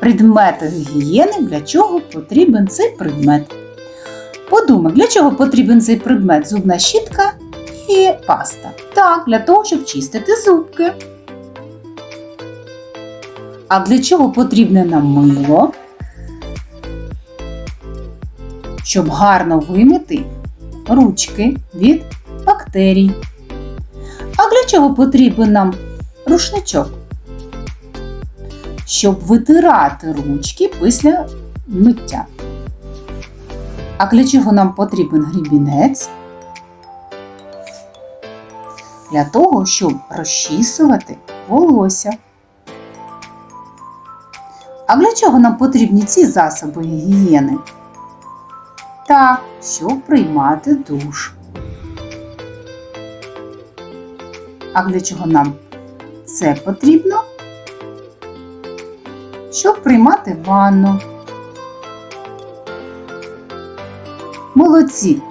предмети гігієни, для чого потрібен цей предмет. Подумай, для чого потрібен цей предмет? Зубна щітка і паста. Так, для того, щоб чистити зубки. А для чого потрібне нам мило? Щоб гарно вимити ручки від бактерій. А для чого потрібен нам рушничок? Щоб витирати ручки після миття. А для чого нам потрібен грібінець? Для того, щоб розчісувати волосся. А для чого нам потрібні ці засоби гігієни? Так, щоб приймати душ. А для чого нам це потрібно? Щоб приймати ванну. Молодці!